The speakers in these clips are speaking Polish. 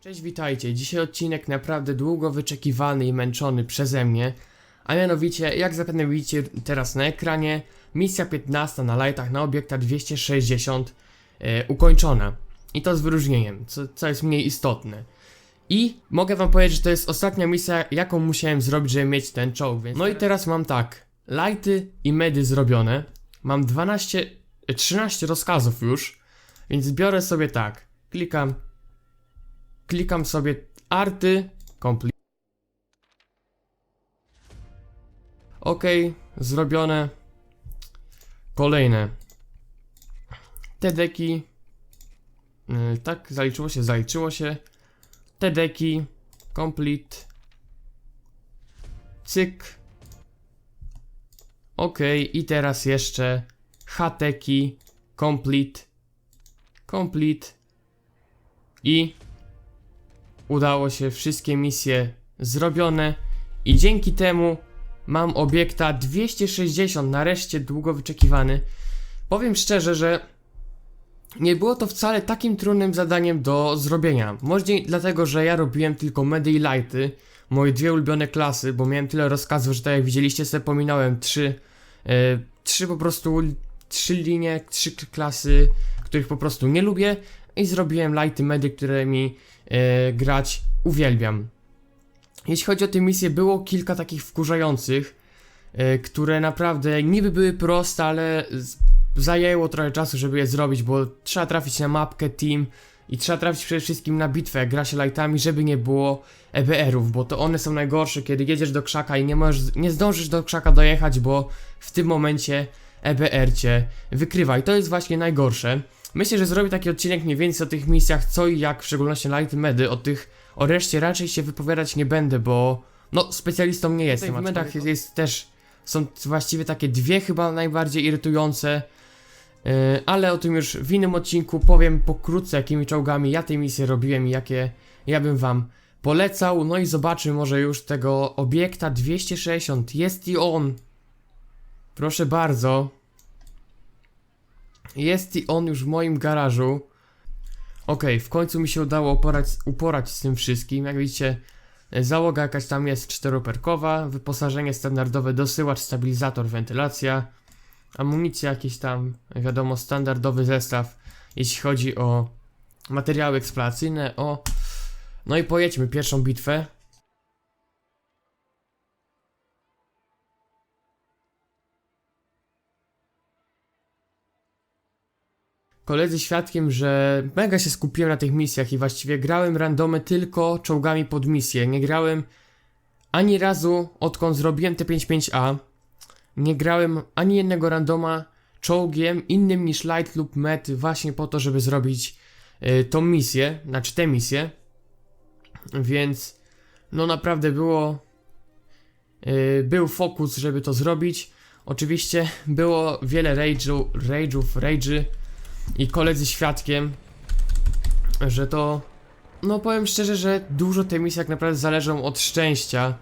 Cześć, witajcie. Dzisiaj odcinek naprawdę długo wyczekiwany i męczony przeze mnie. A mianowicie, jak zapewne widzicie teraz na ekranie, misja 15 na lightach na obiekta 260 e, ukończona. I to z wyróżnieniem, co, co jest mniej istotne. I mogę wam powiedzieć, że to jest ostatnia misja, jaką musiałem zrobić, żeby mieć ten czołg. Więc... No i teraz mam tak, lighty i medy zrobione. Mam 12, e, 13 rozkazów już, więc biorę sobie tak, klikam klikam sobie arty, complete. Ok, zrobione. Kolejne. Te deki. Yy, tak, zaliczyło się, zaliczyło się. Te deki. Complete. Cyk. Ok, i teraz jeszcze hateki. Complete. Complete. I udało się wszystkie misje zrobione i dzięki temu mam obiekta 260, nareszcie długo wyczekiwany. Powiem szczerze, że nie było to wcale takim trudnym zadaniem do zrobienia. Może dlatego, że ja robiłem tylko medy i lighty, moje dwie ulubione klasy, bo miałem tyle rozkazów, że tak jak widzieliście sobie pominąłem trzy, e, trzy po prostu, trzy linie, trzy klasy, których po prostu nie lubię i zrobiłem lighty medy, które mi e, grać uwielbiam. Jeśli chodzi o te misje, było kilka takich wkurzających, e, które naprawdę niby były proste, ale zajęło trochę czasu, żeby je zrobić, bo trzeba trafić na mapkę, team i trzeba trafić przede wszystkim na bitwę, jak gra się lightami, żeby nie było EBR-ów, bo to one są najgorsze, kiedy jedziesz do krzaka i nie możesz, nie zdążysz do krzaka dojechać, bo w tym momencie EBR cię wykrywa i to jest właśnie najgorsze. Myślę, że zrobię taki odcinek mniej więcej o tych misjach, co i jak, w szczególności Light Medy, o tych, o reszcie raczej się wypowiadać nie będę, bo no, specjalistą nie jestem. W medach jest, jest też, są właściwie takie dwie chyba najbardziej irytujące, yy, ale o tym już w innym odcinku powiem pokrótce, jakimi czołgami ja te misje robiłem i jakie ja bym wam polecał. No i zobaczymy może już tego obiekta 260, jest i on. Proszę bardzo. Jest i on już w moim garażu. Okej, w końcu mi się udało uporać, uporać z tym wszystkim. Jak widzicie, załoga jakaś tam jest czteroperkowa, wyposażenie standardowe, dosyłacz, stabilizator, wentylacja, amunicja jakieś tam, wiadomo, standardowy zestaw, jeśli chodzi o materiały eksploracyjne, o... No i pojedźmy pierwszą bitwę. Koledzy świadkiem, że mega się skupiłem na tych misjach i właściwie grałem randomy tylko czołgami pod misję. Nie grałem ani razu, odkąd zrobiłem T55A, nie grałem ani jednego randoma czołgiem innym niż light lub met właśnie po to, żeby zrobić y, tą misję, znaczy tę misję. Więc no naprawdę było y, był fokus, żeby to zrobić. Oczywiście było wiele rage'u, rage'ów, rage'y, i koledzy świadkiem, że to. No powiem szczerze, że dużo tej misji jak naprawdę zależą od szczęścia,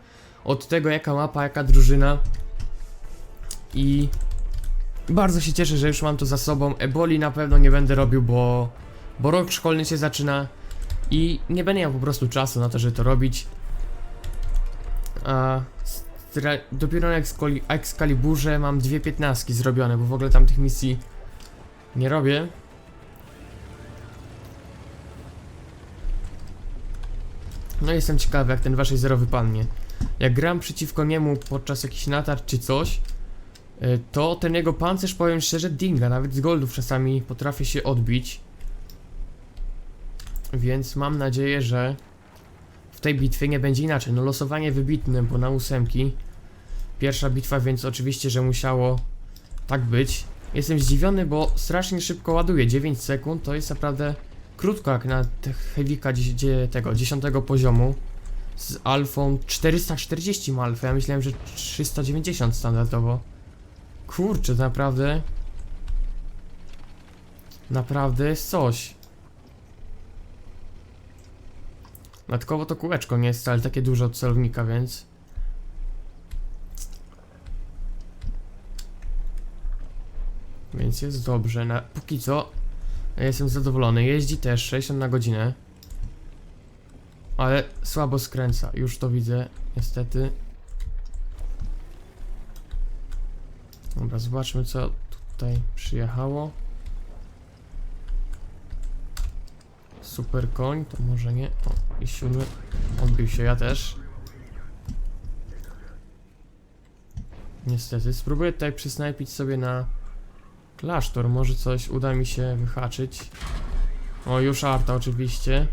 od tego jaka mapa, jaka drużyna. I bardzo się cieszę, że już mam to za sobą. Eboli na pewno nie będę robił, bo, bo rok szkolny się zaczyna i nie będę miał po prostu czasu na to, żeby to robić. A dopiero na Excali- Excaliburze mam dwie piętnastki zrobione, bo w ogóle tam tych misji nie robię. No jestem ciekawy, jak ten 260 wypadnie. Jak gram przeciwko niemu podczas jakichś natarć czy coś, y, to ten jego pancerz, powiem szczerze, dinga. Nawet z goldów czasami potrafię się odbić. Więc mam nadzieję, że w tej bitwie nie będzie inaczej. No losowanie wybitne, bo na ósemki. Pierwsza bitwa, więc oczywiście, że musiało tak być. Jestem zdziwiony, bo strasznie szybko ładuje. 9 sekund to jest naprawdę krótko jak na gdzie tego 10 poziomu. Z alfą 440 ma alfę, ja myślałem, że 390 standardowo. Kurczę, naprawdę. Naprawdę jest coś. Dodatkowo to kółeczko nie jest wcale takie duże od celownika, więc. Więc jest dobrze. Na, póki co jestem zadowolony. Jeździ też 60 na godzinę. Ale słabo skręca, już to widzę, niestety. Dobra, zobaczmy co tutaj przyjechało. Super koń, to może nie. O, i siódmy. Odbił się, ja też. Niestety, spróbuję tutaj przysnajpić sobie na klasztor. Może coś uda mi się wyhaczyć. O, już arta oczywiście.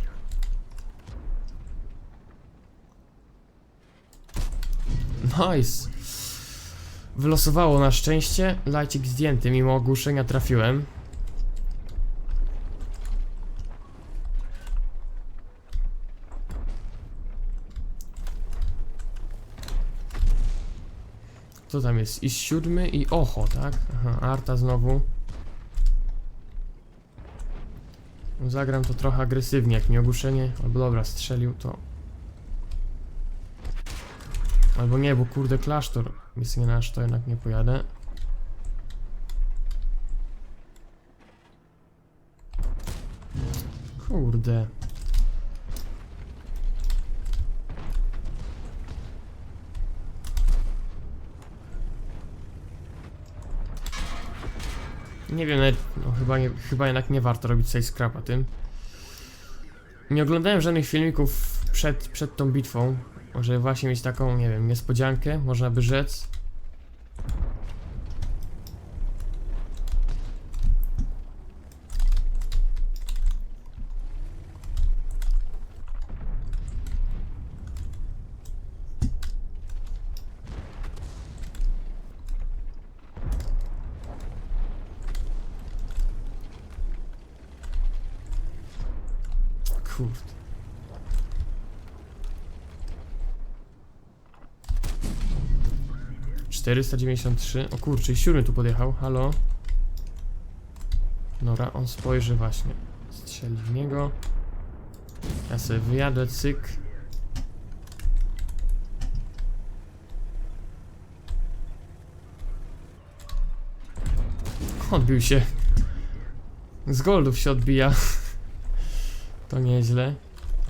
Nice. Wylosowało na szczęście. Lajcik zdjęty, mimo ogłuszenia trafiłem. Co tam jest? I siódmy i ocho, tak? Aha, Arta znowu. Zagram to trochę agresywnie, jak mi ogłuszenie. Albo dobra, strzelił to. Albo nie, bo kurde klasztor. Jest nie nasz, to jednak nie pojadę. Kurde. Nie wiem, nawet, no chyba, nie, chyba jednak nie warto robić sobie scrapa tym. Nie oglądałem żadnych filmików przed, przed tą bitwą, może właśnie mieć taką, nie wiem, niespodziankę, można by rzec. Kurde. Czterysta dziewięćdziesiąt trzy. O kurczę, i siódmy tu podjechał. Halo. Dobra, on spojrzy właśnie. Strzeli w niego. Ja sobie wyjadę, cyk. Odbił się. Z goldów się odbija. To nieźle.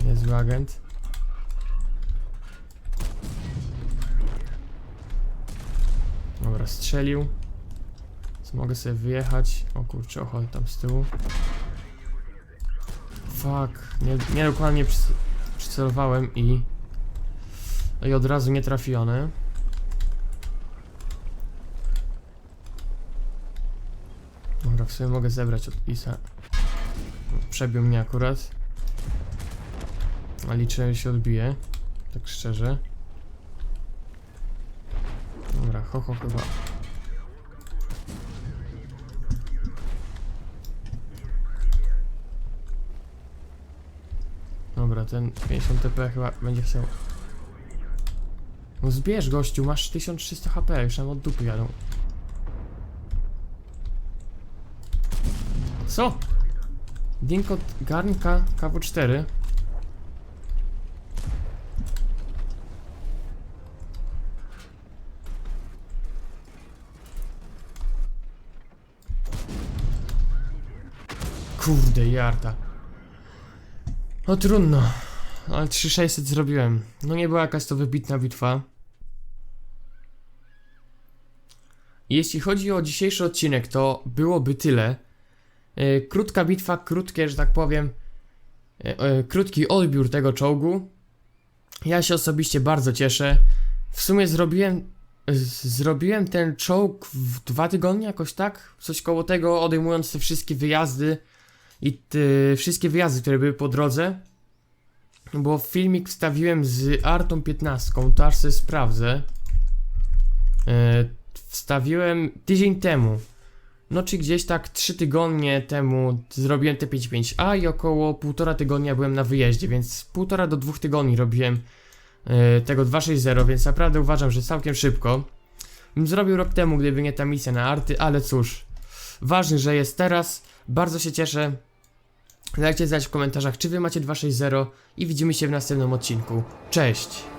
Niezły agent. Dobra, strzelił. Co mogę sobie wyjechać? O kurczę, ochotę tam z tyłu. Fuck, nie, nie dokładnie przyc przycelowałem i... I od razu nie trafione. Dobra, w sumie mogę zebrać od Isa. Przebił mnie akurat. A że się odbije. Tak szczerze. Dobra, hoho chyba. Dobra, ten 50 TP chyba będzie chciał. No zbierz gościu, masz 1300 HP, już nam od dupy jadą. Co? Dinko Garnka KW4 Kurde, jarta. No trudno. Ale 3600 zrobiłem. No nie była jakaś to wybitna bitwa. Jeśli chodzi o dzisiejszy odcinek, to byłoby tyle. E, Krótka bitwa, krótkie, że tak powiem, e, e, krótki odbiór tego czołgu. Ja się osobiście bardzo cieszę. W sumie zrobiłem, zrobiłem ten czołg w dwa tygodnie, jakoś tak? Coś koło tego, odejmując te wszystkie wyjazdy i wszystkie wyjazdy, które były po drodze. Bo filmik wstawiłem z Artą 15, to sobie sprawdzę. E, wstawiłem tydzień temu. No czy gdzieś tak 3 tygodnie temu zrobiłem te 5.5a i około półtora tygodnia byłem na wyjeździe, więc półtora do dwóch tygodni robiłem e, tego 2.6.0, więc naprawdę uważam, że całkiem szybko. Bym zrobił rok temu, gdyby nie ta misja na arty, ale cóż. Ważne, że jest teraz. Bardzo się cieszę. Dajcie znać w komentarzach, czy wy macie 2.6.0 i widzimy się w następnym odcinku. Cześć!